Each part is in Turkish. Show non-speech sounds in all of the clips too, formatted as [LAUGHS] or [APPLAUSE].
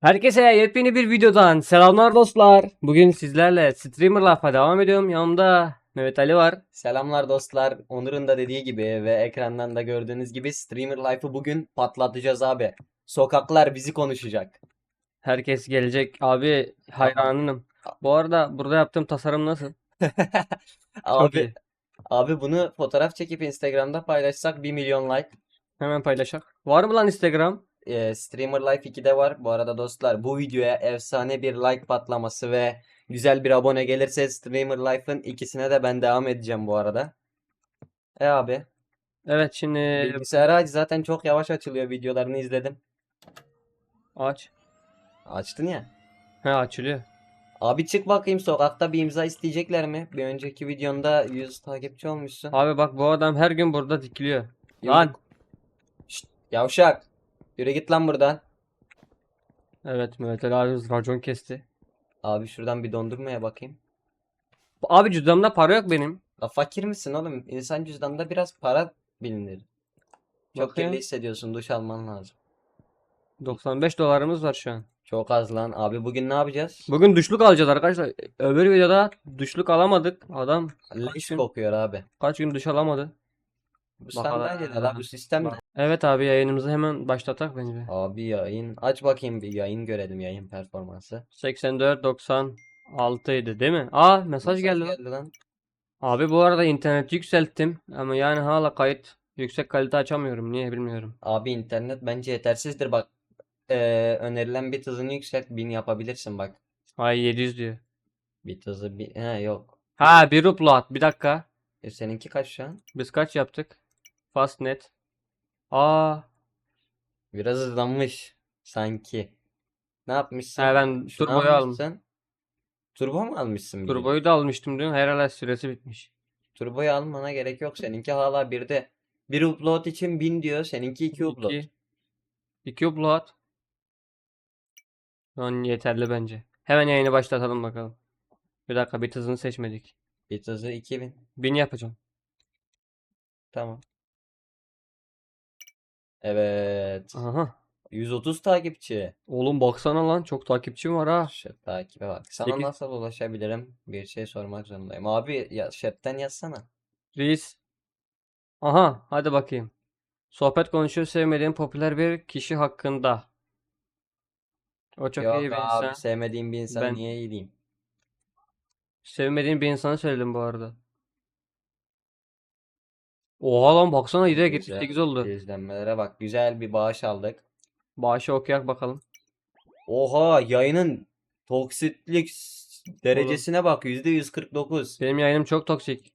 Herkese yepyeni bir videodan selamlar dostlar. Bugün sizlerle Streamer Life'a devam ediyorum. Yanımda Mehmet Ali var. Selamlar dostlar. Onur'un da dediği gibi ve ekrandan da gördüğünüz gibi Streamer Life'ı bugün patlatacağız abi. Sokaklar bizi konuşacak. Herkes gelecek. Abi hayranınım. Bu arada burada yaptığım tasarım nasıl? [LAUGHS] Abi, abi bunu fotoğraf çekip Instagram'da paylaşsak 1 milyon like. Hemen paylaşak. Var mı lan Instagram? Ee, Streamer Life 2'de var. Bu arada dostlar bu videoya efsane bir like patlaması ve güzel bir abone gelirse Streamer Life'ın ikisine de ben devam edeceğim bu arada. E abi. Evet şimdi Bilgisayarı aç zaten çok yavaş açılıyor videolarını izledim. aç. Açtın ya. He açılıyor. Abi çık bakayım sokakta bir imza isteyecekler mi? Bir önceki videonda 100 takipçi olmuşsun. Abi bak bu adam her gün burada dikiliyor. Yürü. Lan. Şşt, yavşak. Yürü git lan buradan. Evet Mehmet Ali racon kesti. Abi şuradan bir dondurmaya bakayım. Abi cüzdanımda para yok benim. La fakir misin oğlum? İnsan cüzdanında biraz para bilinir. Çok Bakayım. kirli hissediyorsun. Duş alman lazım. 95 dolarımız var şu an. Çok az lan. Abi bugün ne yapacağız? Bugün duşluk alacağız arkadaşlar. Öbür videoda duşluk alamadık. Adam Leş gün, kokuyor abi. kaç gün duş alamadı. Bu Bakalım. sandalyeler abi bu sistem ne? Evet abi yayınımızı hemen başlatak bence. Abi yayın. Aç bakayım bir yayın görelim yayın performansı. 84 96 idi değil mi? Aa mesaj geldi lan. geldi lan. Abi bu arada internet yükselttim ama yani hala kayıt yüksek kalite açamıyorum. Niye bilmiyorum. Abi internet bence yetersizdir bak. Ee, önerilen bit hızını yükselt 1000 yapabilirsin bak. Ay 700 diyor. Bit hızı bir... He yok. Ha bir upload. Bir dakika. E, seninki kaç şu an? Biz kaç yaptık? Fastnet. Aa. Biraz hızlanmış sanki. Ne yapmışsın? Ha ben Şunu turboyu aldım. almışsın. Turbo mu almışsın bir de? Turboyu da almıştım dün. Herhalde süresi bitmiş. Turboyu almana gerek yok. Seninki hala birde. Bir upload için 1000 diyor. Seninki 2 upload. 2 2 upload. Şu an yeterli bence. Hemen yayını başlatalım bakalım. Bir dakika bit hızını seçmedik. Bit hızı 2000. 1000 yapacağım. Tamam. Evet. Aha. 130 takipçi. Oğlum baksana lan çok takipçim var ha. Şu takibe bak. Sana Sekiz- nasıl ulaşabilirim? Bir şey sormak zorundayım. Abi ya chatten yazsana. Reis. Aha hadi bakayım. Sohbet konuşuyor sevmediğim popüler bir kişi hakkında. O çok Yok iyi bir abi insan. sevmediğim bir insan Ben- niye iyi diyeyim? Sevmediğim bir insanı söyledim bu arada. Oha lan baksana 7'ye Güzel. 78 oldu. İzlenmelere bak. Güzel bir bağış aldık. Bağışı okuyak bakalım. Oha yayının toksitlik derecesine bak. %149. Benim yayınım çok toksik.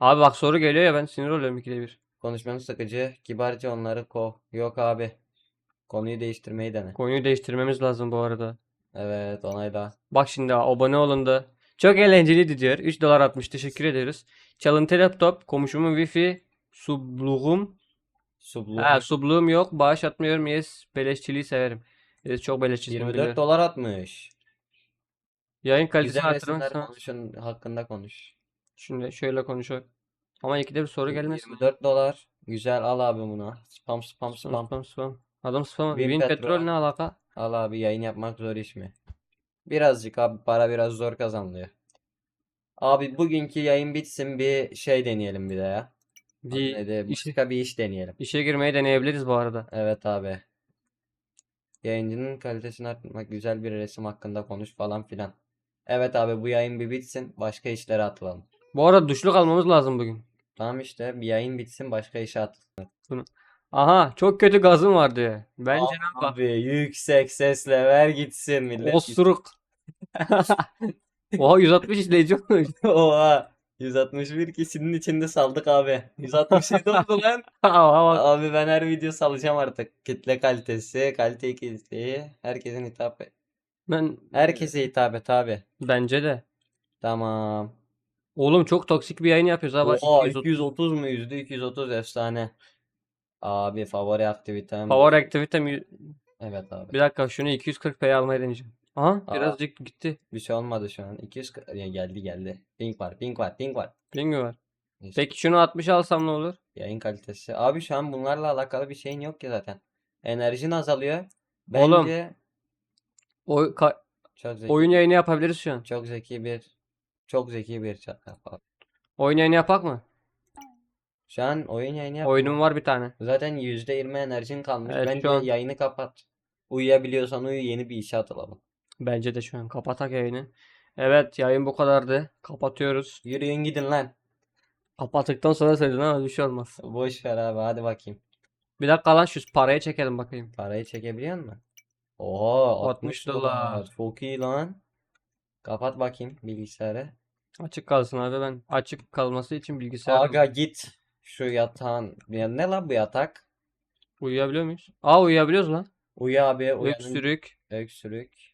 Abi bak soru geliyor ya ben sinir oluyorum ikide bir. Konuşmanın sıkıcı. Kibarca onları kov. Yok abi. Konuyu değiştirmeyi dene. Konuyu değiştirmemiz lazım bu arada. Evet onayla. Bak şimdi abone olundu. Çok eğlenceliydi diyor. 3 dolar atmış. Teşekkür ediyoruz. Çalıntı laptop, komşumun wifi, subluğum. Sublu. Ha subluğum yok. Bağış atmıyorum. Yes. Beleşçiliği severim. Yes, çok beleşçisin 24 biliyorum. dolar atmış. Yayın kalitesini Güzel resimler konuşun hakkında konuş. Şimdi şöyle konuşalım. Ama ikide bir soru gelmesin. 24 dolar. Güzel al abi bunu. Spam spam Spam spam. spam spam. Adam spam. Win Win Petrol. petrol ne alaka? Al abi yayın yapmak zor iş mi? Birazcık abi para biraz zor kazanılıyor. Abi bugünkü yayın bitsin bir şey deneyelim bir de ya. Bir işe, Başka bir iş deneyelim. işe girmeyi deneyebiliriz bu arada. Evet abi. Yayıncının kalitesini arttırmak, güzel bir resim hakkında konuş falan filan. Evet abi bu yayın bir bitsin, başka işlere atılalım. Bu arada duşluk almamız lazım bugün. Tamam işte bir yayın bitsin, başka işe atılalım. Aha çok kötü gazım var diyor. Bence ne. Abi yüksek sesle ver gitsin millet. Osuruk. [LAUGHS] Oha 160 izleyici olmuş. [LAUGHS] Oha. 161 kişinin içinde saldık abi. 167 oldu lan. [LAUGHS] Abi ben her video salacağım artık. Kitle kalitesi, kalite ikilisi, herkesin hitap et. Ben Herkese hitap et abi. bence de. Tamam. Oğlum çok toksik bir yayın yapıyoruz. Bak Oha 230. 230 mu? Yüzde 230 efsane. Abi favori aktivitem. Power aktivitem Evet abi. bir dakika şunu 240p'ye almayı deneyeceğim. Aha Aa. birazcık gitti. Bir şey olmadı şu an. 200 ya geldi geldi. Ping var, ping var, ping var. Ping var? Neyse. Peki şunu 60 alsam ne olur? Yayın kalitesi. Abi şu an bunlarla alakalı bir şeyin yok ki zaten. Enerjin azalıyor. Oğlum. Bence O, ka- çok zeki, oyun yayını yapabiliriz şu an. çok zeki bir çok zeki bir çakal. Oyun yayını yapak mı? Şu an oyun yayını yap. Oyunum var bir tane. Zaten %20 enerjin kalmış. Evet, Bence şu an- yayını kapat. Uyuyabiliyorsan uyu yeni bir işe atılalım. Bence de şu an. Kapatak yayını. Evet yayın bu kadardı. Kapatıyoruz. Yürüyün gidin lan. Kapattıktan sonra söyledin ama bir şey olmaz. Boş ver abi hadi bakayım. Bir dakika lan şu parayı çekelim bakayım. Parayı çekebiliyor musun? Oha 60 60 dolar. dolar. Çok iyi lan. Kapat bakayım bilgisayarı. Açık kalsın abi ben. Açık kalması için bilgisayar Aga git. Şu yatağın. Ya ne lan bu yatak? uyuyabiliyor muyuz? Aa uyuyabiliyoruz lan. Uyu abi. Uyanın. Öksürük. Öksürük.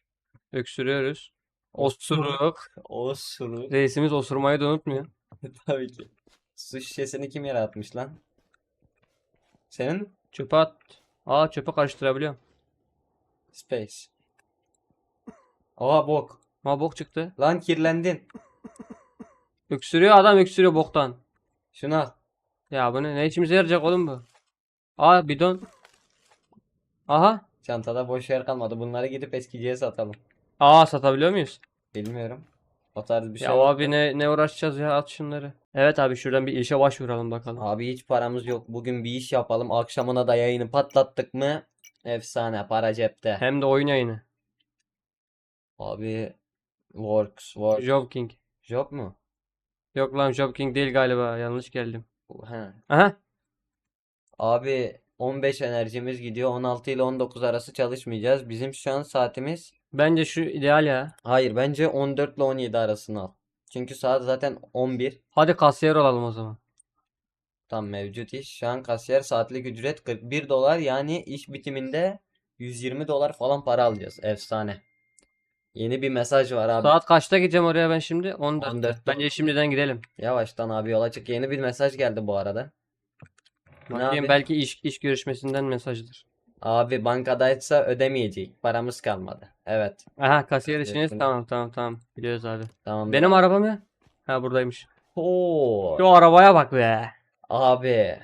Öksürüyoruz. Osuruk. Osuruk. Reisimiz osurmayı da unutmuyor. [LAUGHS] Tabii ki. Su şişesini kim yere atmış lan? Senin? Çöpe at. Aa çöpe karıştırabiliyorum. Space. Oha bok. Ama bok çıktı. Lan kirlendin. Öksürüyor adam öksürüyor boktan. Şunu al. Ya bu ne? Ne işimize yarayacak oğlum bu? Aa bidon. Aha. Çantada boş yer kalmadı. Bunları gidip eskiciye satalım. Aa satabiliyor muyuz? Bilmiyorum. O tarz bir şey Ya abi ne ne uğraşacağız ya at şunları. Evet abi şuradan bir işe başvuralım bakalım. Abi hiç paramız yok. Bugün bir iş yapalım. Akşamına da yayını patlattık mı? Efsane. Para cepte. Hem de oyun yayını. Abi works. Work. Job King. Job mu? Yok lan Job King değil galiba. Yanlış geldim. He. Aha. Abi 15 enerjimiz gidiyor. 16 ile 19 arası çalışmayacağız. Bizim şu an saatimiz Bence şu ideal ya. Hayır bence 14 ile 17 arasını al. Çünkü saat zaten 11. Hadi kasiyer olalım o zaman. Tam mevcut iş. Şu an kasiyer saatlik ücret 41 dolar. Yani iş bitiminde 120 dolar falan para alacağız. Efsane. Yeni bir mesaj var abi. Saat kaçta gideceğim oraya ben şimdi? 14. 14'te. Bence şimdiden gidelim. Yavaştan abi yola çık. Yeni bir mesaj geldi bu arada. Ne Bakayım abi? belki iş iş görüşmesinden mesajdır. Abi bankadaysa ödemeyecek. Paramız kalmadı. Evet. Aha kasiyer işiniz tamam tamam tamam biliyoruz abi. Tamam. Benim arabam ya. Ha buradaymış. Oo. Şu arabaya bak be. Abi.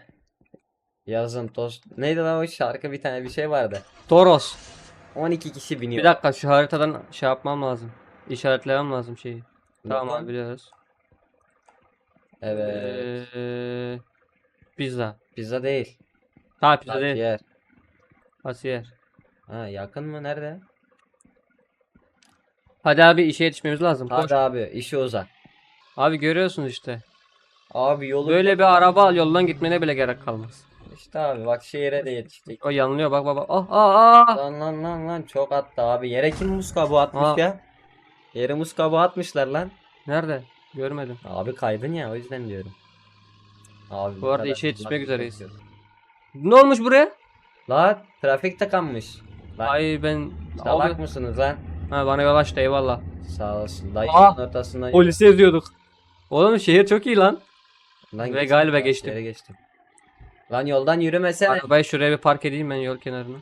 Yazın tost. Neydi lan o şarkı bir tane bir şey vardı. Toros. 12 kişi biniyor. Bir dakika şu haritadan şey yapmam lazım. İşaretlemem lazım şeyi. Tamam abi biliyoruz. Evet. Ee, pizza. Pizza değil. Ha pizza değil. Yer. Kasiyer. Ha yakın mı? Nerede? Hadi abi işe yetişmemiz lazım. Koş. Hadi abi işi uza. Abi görüyorsunuz işte. Abi yolu Böyle bir araba al yoldan gitmene bile gerek kalmaz. İşte abi bak şehire de yetiştik. O yanlıyor bak bak. Ah ah ah. Lan lan lan lan çok attı abi. Yere kim muz kabuğu atmış Aa. ya? Yere muz kabuğu atmışlar lan. Nerede? Görmedim. Abi kaydın ya o yüzden diyorum. Abi Bu arada kadar işe yetişmek hızlı üzereyiz. Ne olmuş buraya? La trafik tıkanmış. Lan Ay ben salak Abi- mısınız lan? Ha bana yol açtı eyvallah. Sağ olasın. Dayı Aa, ortasından Polisi eziyorduk. Oğlum şehir çok iyi lan. Lan Ve geç, galiba bak, geçtim. yere geçtim. Lan yoldan yürümesene. Arabayı şuraya bir park edeyim ben yol kenarına.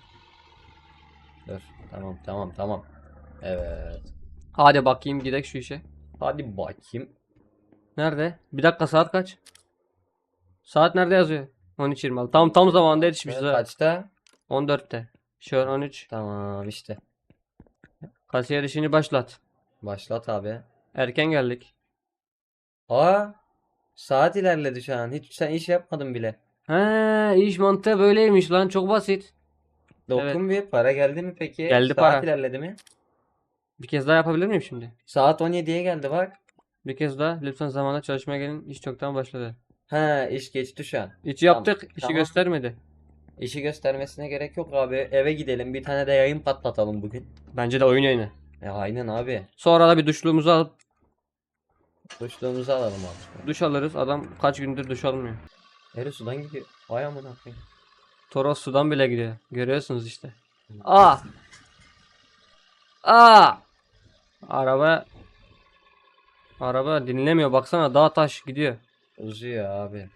Dur. Tamam tamam tamam. Evet. Hadi bakayım gidek şu işe. Hadi bakayım. Nerede? Bir dakika saat kaç? Saat nerede yazıyor? 13.26. Tam tam zamanında yetişmişiz ha. Kaçta? 14'te. Şu an 13. Tamam işte. Kasiyer işini başlat. Başlat abi. Erken geldik. Aa, saat ilerledi şu an. Hiç sen iş yapmadın bile. He, iş mantığı böyleymiş lan çok basit. Dokun bir. Para geldi mi peki? Geldi Saat para. ilerledi mi? Bir kez daha yapabilir miyim şimdi? Saat 17'ye geldi bak. Bir kez daha lütfen zamanla çalışmaya gelin. İş çoktan başladı. Ha, iş geçti şu an. İşi yaptık, işi tamam. göstermedi. İşi göstermesine gerek yok abi. Eve gidelim. Bir tane de yayın patlatalım bugün. Bence de oyun yayını. Ya aynen abi. Sonra da bir duşluğumuzu alıp Duşluğumuzu alalım abi. duş alırız. Adam kaç gündür duş almıyor. Eri sudan gidiyor. Vay amına koyayım. Toros sudan bile gidiyor. Görüyorsunuz işte. Aa! Aa! Araba Araba dinlemiyor baksana dağ taş gidiyor. Uzuyor abi.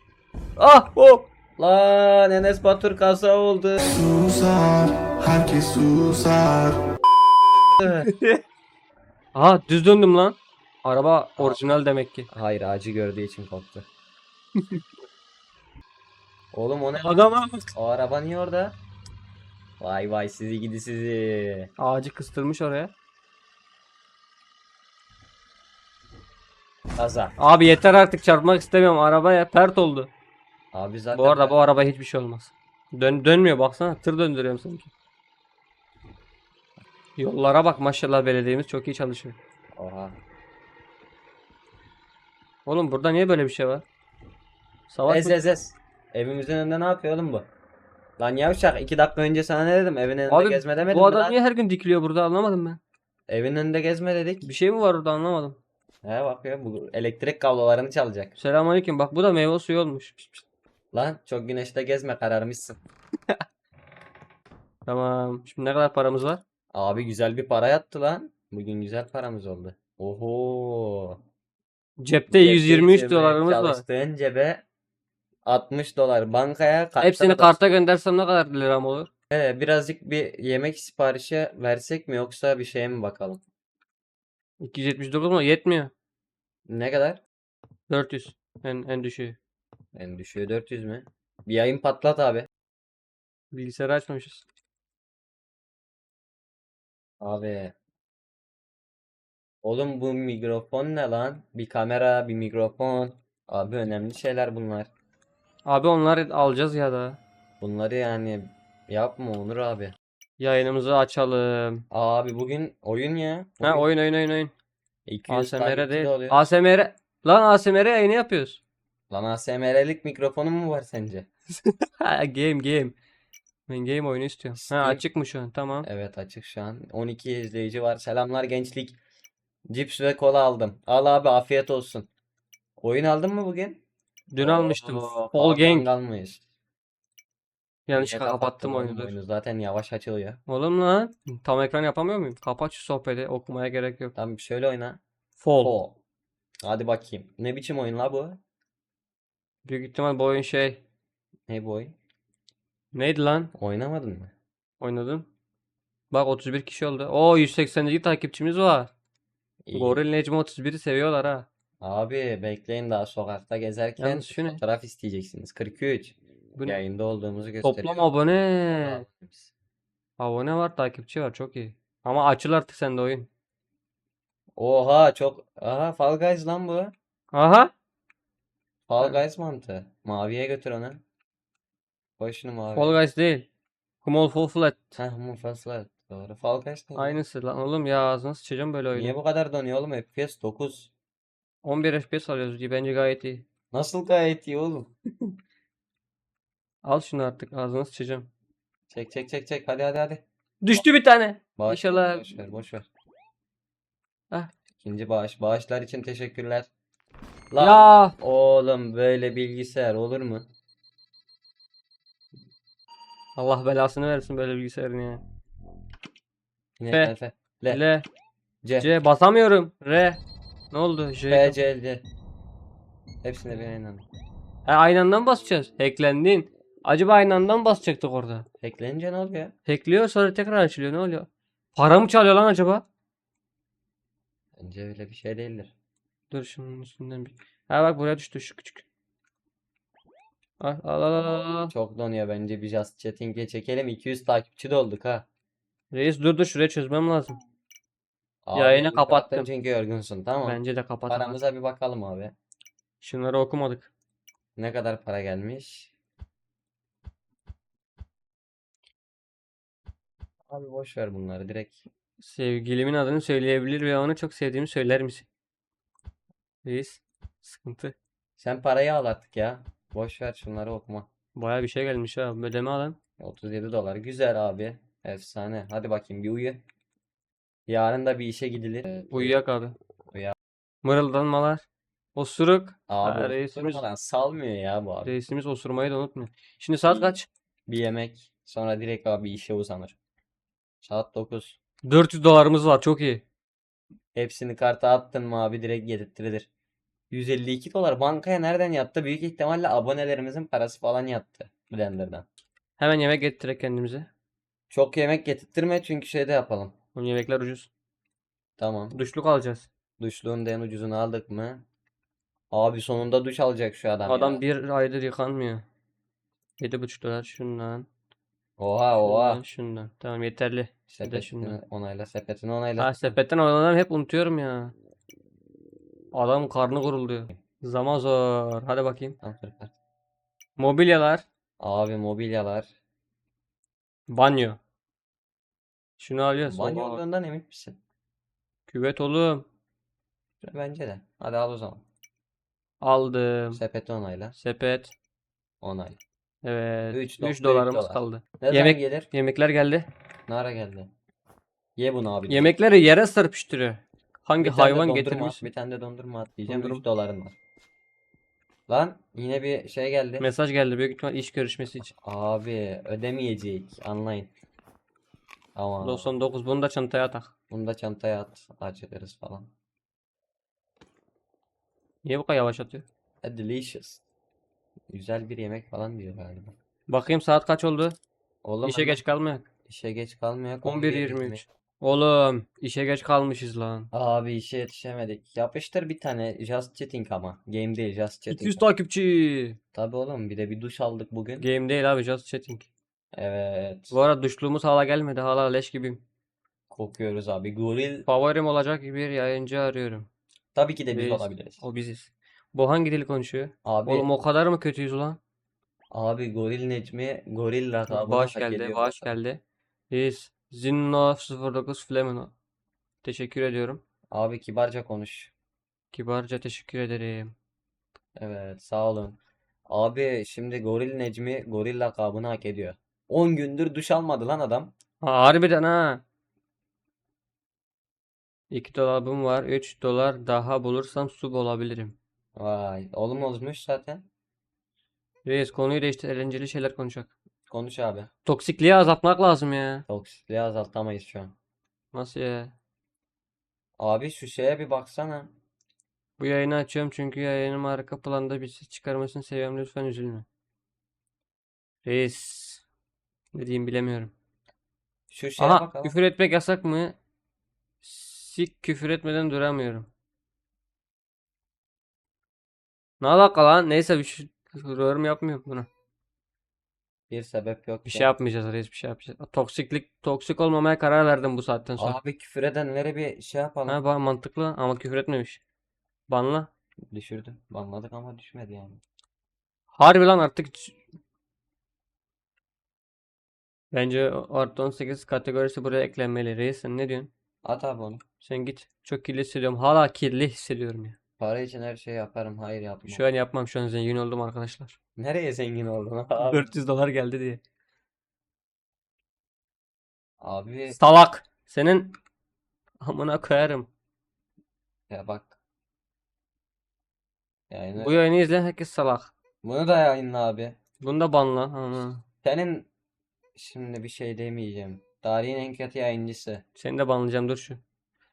Ah! Oh! Lan Enes Batur kaza oldu. Susar, herkes susar. [LAUGHS] Aha düz döndüm lan. Araba orijinal demek ki. Hayır ağacı gördüğü için korktu. [LAUGHS] Oğlum o ne? Adama O araba niye orada? Vay vay sizi gidi sizi. Ağacı kıstırmış oraya. Kaza. Abi yeter artık çarpmak istemiyorum. Arabaya pert oldu. Abi zaten Bu arada bu araba hiçbir şey olmaz. Dön dönmüyor baksana. Tır döndürüyorum sanki. Yollara bak maşallah belediyemiz çok iyi çalışıyor. Oha. Oğlum burada niye böyle bir şey var? Savaş Ez mı? ez ez. Evimizin önünde ne yapıyor oğlum bu? Lan yavşak 2 dakika önce sana ne dedim? Evin önünde Abi gezme demedim bu mi adam lan? niye her gün dikiliyor burada anlamadım ben. Evin önünde gezme dedik. Bir şey mi var orada anlamadım. He bakıyor bu elektrik kablolarını çalacak. Selamünaleyküm. Bak bu da meyve suyu olmuş. Pişt, pişt. Lan çok güneşte gezme kararmışsın. [LAUGHS] Tamam. Şimdi ne kadar paramız var? Abi güzel bir para yattı lan. Bugün güzel paramız oldu. Oho. Cepte Cepte 123 yatırmaya dolarımız var. Çalıştığın cebe 60 dolar bankaya Hepsini da- karta göndersem ne kadar liram olur? He, birazcık bir yemek siparişi versek mi yoksa bir şeye mi bakalım? 279 mu? Yetmiyor. Ne kadar? 400. En, en düşüğü. En düşüğü 400 mü? Bir yayın patlat abi. Bilgisayarı açmamışız. Abi. Oğlum bu mikrofon ne lan? Bir kamera, bir mikrofon. Abi önemli şeyler bunlar. Abi onları alacağız ya da. Bunları yani yapma Onur abi. Yayınımızı açalım. Abi bugün oyun ya. Ha Bugün oyun oyun oyun oyun. 200 ASMR takipçi de değil. oluyor. ASMR. Lan ASMR yayını yapıyoruz. Lan ASMR'lik mikrofonun mu var sence? [LAUGHS] Game game. Ben game oyunu istiyorum. Ha Steam. açık mı şu an? Tamam. Evet açık şu an. 12 izleyici var. Selamlar gençlik. Cips ve kola aldım. Al abi afiyet olsun. Oyun aldın mı bugün? Dün almıştım. Oo, Fall Hakan Gang. almış. Yanlışlıkla kapattım oğlum? oyunu. dur. Oyunu zaten yavaş açılıyor. Oğlum lan. Tam ekran yapamıyor muyum? Kapat şu sohbeti. Okumaya gerek yok. Tamam şöyle oyna. Fall. Fall. Hadi bakayım. Ne biçim oyun la bu? Büyük ihtimal bu oyun şey. Ne bu oyun? Neydi lan? Oynamadın mı? Oynadım. Bak 31 kişi oldu. Oo 182 takipçimiz var. İyi. Goril Necmi 31'i seviyorlar ha. Abi bekleyin daha sokakta gezerken Yalnız şu ne? fotoğraf isteyeceksiniz. 43. Bu ne? Yayında olduğumuzu gösteriyor. Toplam abone. Abone var, takipçi var. Çok iyi. Ama açıl artık sende oyun. Oha çok. Aha Fall Guys lan bu. Aha. Fall. Guys mantığı. Maviye götür onu. Koy şunu mavi. Fall Guys değil. Small Fall Flat. Heh Mufasla. Doğru. Fall Guys ne? Aynısı lan oğlum ya ağzına sıçacağım böyle oyunu. Niye bu kadar donuyor oğlum? FPS 9. 11 FPS alıyoruz diye bence gayet iyi. Nasıl gayet iyi oğlum? Al şunu artık ağzına sıçacağım. Çek çek çek çek. Hadi hadi hadi. Düştü bir tane. Bağış İnşallah. Boş ver boş ver. Ah. İkinci bağış. Bağışlar için teşekkürler. Lan Ya. oğlum böyle bilgisayar olur mu? Allah belasını versin böyle bilgisayarın ya. F. F. F. L. L. C. C basamıyorum. R. Ne oldu? J. F, C, D. Hepsine bir aynı anda. Ha, aynı anda mı basacağız? Hacklendin. Acaba aynı anda mı basacaktık orada? Eklenince ne oluyor? Hackliyor sonra tekrar açılıyor. Ne oluyor? Para mı çalıyor lan acaba? Bence öyle bir şey değildir. Dur şunun üstünden bir. Ha bak buraya düştü şu küçük. Al al al al, al. Çok donuyor bence bir Just Chatting'e çekelim. 200 takipçi de olduk ha. Reis dur dur şuraya çözmem lazım. Abi, Yayını kapattım. çünkü yorgunsun tamam. Bence de kapat. Paramıza bir bakalım abi. Şunları okumadık. Ne kadar para gelmiş? Abi boş ver bunları direkt. Sevgilimin adını söyleyebilir ve onu çok sevdiğimi söyler misin? Reis. Sıkıntı. Sen parayı al artık ya. Boş ver şunları okuma. Baya bir şey gelmiş ha. Ödeme alan. 37 dolar. Güzel abi. Efsane. Hadi bakayım bir uyu. Yarın da bir işe gidilir. Uyuyak abi. Uya- Mırıldanmalar. Osuruk. Abi Ha, reisimiz- salmıyor ya bu abi. Reisimiz osurmayı da unutmuyor. Şimdi saat kaç? Bir yemek. Sonra direkt abi işe uzanır. Saat 9. 400 dolarımız var. Çok iyi. Hepsini karta attın mı abi direkt yedirttirilir. 152 dolar bankaya nereden yattı? Büyük ihtimalle abonelerimizin parası falan yattı. Blender'dan. Hemen yemek getirerek kendimize. Çok yemek getirttirme çünkü şeyde yapalım. Onun yemekler ucuz. Tamam. Duşluk alacağız. Duşluğun da en ucuzunu aldık mı? Abi sonunda duş alacak şu adam Adam ya. bir aydır yıkanmıyor. 7,5 dolar şundan. Oha oha. Şundan, şundan. Tamam yeterli. Bir de Sepetini şundan. onayla, sepetini onayla. Ha sepetten olanları hep unutuyorum ya. Adam karnı gurulduyor. Zaman zor. Hadi bakayım. Tamam, süper. Mobilyalar. Abi mobilyalar. Banyo. Şunu alıyoruz. Banyo Oha. olduğundan emin misin? Küvet oğlum. Bence de. Hadi al o zaman. Aldım. Sepeti onayla. Sepet. Onayla. Evet. Üç 3 nokta üç dolarımız dolar. kaldı. Ne zaman Yemek- gelir? Yemekler geldi. Nara geldi. Ye bunu abi. Yemekleri yere serpiştiriyor. Hangi Bir hayvan dondurma, getirmiş? Bir tane de dondurma at diyeceğim. Dondurma. 3 doların var. Lan yine bir şey geldi. Mesaj geldi büyük ihtimal iş görüşmesi için. Abi ödemeyecek. Anlayın. Ama 99 bunu da çantaya tak. bunu da çantaya at. Açılırız falan. Niye bu kadar yavaş atıyor? A delicious. Güzel bir yemek falan diyor galiba. Bakayım saat kaç oldu? Oğlum İşe geç kalmıyor. işe geç kalmıyor. 11.23. Oğlum işe geç kalmışız lan. Abi işe yetişemedik. Yapıştır bir tane Just Chatting ama. Game değil Just Chatting. 200 takipçi. Tabii oğlum bir de bir duş aldık bugün. Game değil abi just chatting. Evet. Bu arada duşluğumuz hala gelmedi. Hala leş gibiyim. Kokuyoruz abi. Goril. Favorim olacak bir yayıncı arıyorum. Tabii ki de biz Reis. olabiliriz. O biziz. Bu hangi dil konuşuyor? Abi Oğlum o kadar mı kötüyüz ulan? abi Goril Necmi Goril lakabını Bağış hak geldi, ediyor bağış geldi. Reis. Zinno 09 Flemino. Teşekkür ediyorum. Abi kibarca konuş. Kibarca teşekkür ederim. Evet sağ olun. Abi şimdi Goril Necmi Goril lakabını hak ediyor. 10 gündür duş almadı lan adam. Ha, harbiden ha. 2 dolabım var. 3 dolar daha bulursam sub olabilirim. Vay oğlum olmuş zaten. Reis konuyu değiştir. Eğlenceli şeyler konuşak. Konuş abi. Toksikliği azaltmak lazım ya. Toksikliği azaltamayız şu an. Nasıl ya? Abi şu şeye bir baksana. Bu yayını açıyorum çünkü yayının arka planda bir ses çıkarmasını seviyorum. Lütfen üzülme. Reis. Ne diyeyim bilemiyorum. Şu şeye Aha bakalım. küfür etmek yasak mı? Sik küfür etmeden duramıyorum. Ne alaka lan? Neyse bir şey yorum yapmıyorum buna. Bir sebep yok Bir şey yapmayacağız reis bir şey yapacağız. Toksiklik toksik olmamaya karar verdim bu saatten sonra. Abi küfür edenlere bir şey yapalım. Ha bak mantıklı ama küfür etmemiş. Banla. Düşürdü. Banladık ama düşmedi yani. Harbi lan artık Bence artı 18 kategorisi buraya eklenmeli. Reis sen ne diyorsun? At abi onu. Sen git. Çok kirli hissediyorum. Hala kirli hissediyorum ya. Para için her şeyi yaparım. Hayır yapma. Şu an yapmam. Şu an zengin oldum arkadaşlar. Nereye zengin oldun [LAUGHS] abi? 400 dolar geldi diye. Abi Salak. Senin amına koyarım. ya bak. Yani Bu yayını izleyen herkes salak. bunu da yayınla abi. Bunu da banla. Ama. Senin şimdi bir şey demeyeceğim. Tarihin en kötü yayıncısı. Seni de banlayacağım dur şu.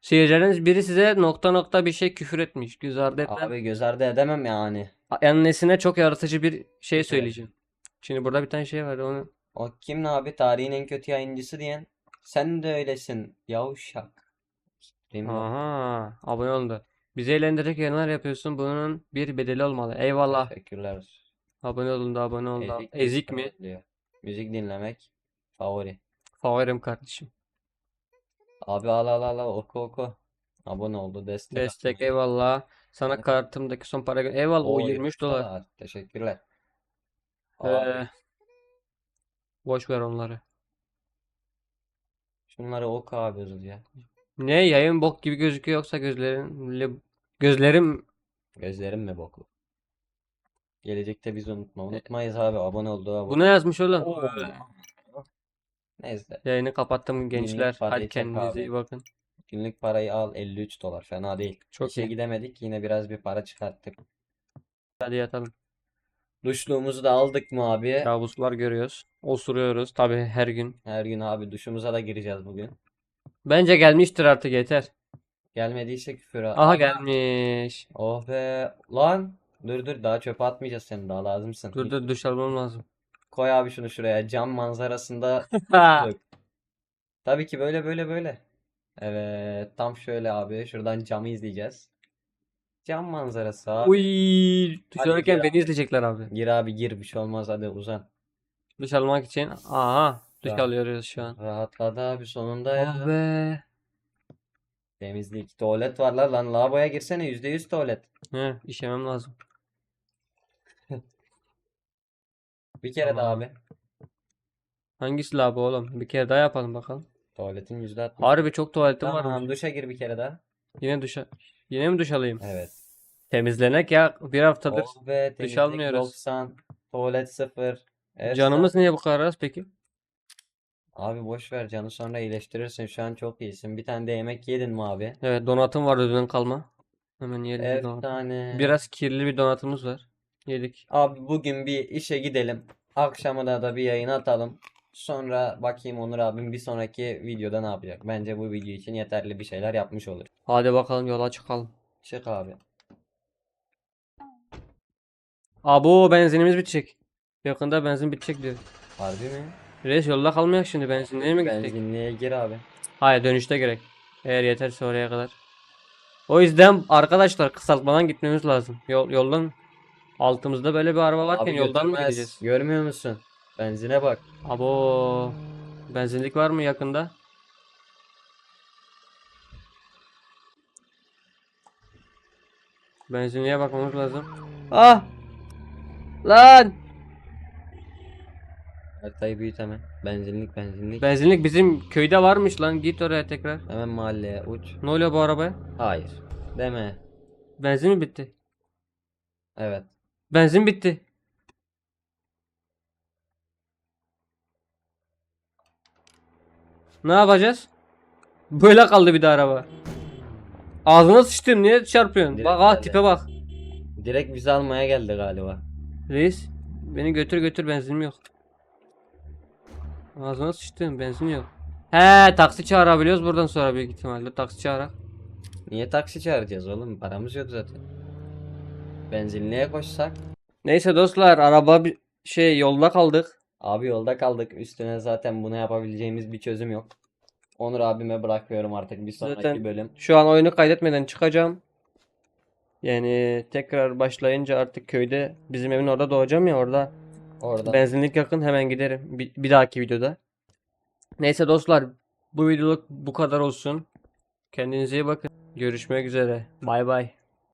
Seyircileriniz biri size nokta nokta bir şey küfür etmiş. Göz ardı etmem. Abi göz ardı edemem yani. Annesine çok yaratıcı bir şey söyleyeceğim. Şimdi burada bir tane şey var onu. O kim ne abi? Tarihin en kötü yayıncısı diyen. Sen de öylesin. Yavşak. Değil mi? Aha, abone oldu. Bizi eğlendirecek yayınlar yapıyorsun. Bunun bir bedeli olmalı. Eyvallah. Teşekkürler. Abone olun da abone olun da. Ezik, Ezik mi? diyor. Müzik dinlemek. Favori. Favorim kardeşim. Abi al al al al, oku oku. Abone oldu destek Destek atmış. eyvallah. Sana Evet. kartımdaki son para Eyvallah o Oo, 23 dolar. dolar. Teşekkürler. Abi, Ee, boş ver onları. şunları oku abi hızlıca. Ne yayın bok gibi gözüküyor yoksa gözlerin gözlerim Gözlerim mi boklu? Gelecekte biz unutma. Unutmayız abi. Abone oldu abi. bu ne yazmış oğlum? Oo. Neyse. Yayını kapattım gençler. parayı Hadi çek kendinize abi. iyi bakın. Günlük parayı al 53 dolar. Fena değil. Çok İşe iyi. gidemedik. Yine biraz bir para çıkarttık. Hadi yatalım. Duşluğumuzu da aldık mı abi? Kabuslar görüyoruz. Osuruyoruz tabii her gün. Her gün abi duşumuza da gireceğiz bugün. Bence gelmiştir artık yeter. Gelmediyse küfür. Aha gelmiş. Oh be. Lan. Dur dur daha çöpe atmayacağız seni daha lazımsın. Dur dur duş almam lazım. Koy abi şunu şuraya. Cam manzarasında. [LAUGHS] Tabii ki böyle böyle böyle. Evet tam şöyle abi. Şuradan camı izleyeceğiz. Cam manzarası abi. Uy, Hadi gir beni abi. izleyecekler abi. Gir abi gir bir şey olmaz hadi uzan. Duş almak için. Aha. Duş Rahat- alıyoruz şu an. Rahatladı abi sonunda ya. Be. Temizlik. Tuvalet var lan. Lan lavaboya girsene %100 tuvalet. He, işemem lazım. Bir kere daha Tamam. abi. Hangisi la bu oğlum? Bir kere daha yapalım bakalım. Tuvaletin %60. Harbi çok tuvaletim Tamam varmış. duşa gir bir kere daha. Yine duşa. Yine mi duş alayım? Evet. Temizlenek ya. Bir haftadır. Oh be temizlik almıyoruz. 90. Tuvalet 0. Evet, Canımız niye bu kadar az peki? Abi boş ver canı sonra iyileştirirsin. Şu an çok iyisin. Bir tane de yemek yedin mi abi? Evet donatım vardı dünden kalma. Hemen yiyelim bir donat. Efsane. Biraz kirli bir donatımız var. Yedik. Abi bugün bir işe gidelim. Akşamına da bir yayın atalım. Sonra bakayım Onur abim bir sonraki videoda ne yapacak. Bence bu video için yeterli bir şeyler yapmış olur. Hadi bakalım yola çıkalım. Çık abi. Abo benzinimiz bitecek. Yakında benzin bitecek diyor. Harbi mi? Reis yolda kalmayak şimdi benzinliğe mi gidecek? Benzinliğe gir abi. Hayır dönüşte gerek. Eğer yeterse oraya kadar. O yüzden arkadaşlar kısaltmadan gitmemiz lazım. Yol, yoldan altımızda böyle bir araba varken Abi yoldan mı götürmez. gideceğiz? Görmüyor musun? Benzine bak. Abo benzinlik var mı yakında? Benzinliğe bakmamız lazım. Ah! Lan! Haritayı büyüt hemen. Benzinlik benzinlik. Benzinlik bizim köyde varmış lan. Git oraya tekrar. Hemen mahalleye uç. Ne oluyor bu arabaya? Hayır. Deme. Benzin mi bitti? Evet. Benzin bitti. Ne yapacağız? Böyle kaldı bir de araba. Ağzına sıçtın niye çarpıyorsun? Direkt Bak geldi. tipe bak. Direkt bizi almaya geldi galiba. Reis beni götür götür benzinim yok. Ağzına sıçtın benzin yok. He taksi çağırabiliyoruz buradan sonra büyük ihtimalle taksi çağırak. Niye taksi çağıracağız oğlum? Paramız yok zaten. Benzinliğe koşsak. Neyse dostlar araba bir şey yolda kaldık. Abi yolda kaldık. Üstüne zaten bunu yapabileceğimiz bir çözüm yok. Onur abime bırakıyorum artık bir sonraki Zaten- bölüm. Şu an oyunu kaydetmeden çıkacağım. Yani tekrar başlayınca artık köyde bizim evin orada doğacağım ya orada Orada. benzinlik yakın hemen giderim bir, bir dahaki videoda. Neyse dostlar bu videoluk bu kadar olsun. Kendinize iyi bakın. Görüşmek üzere. Bay bay.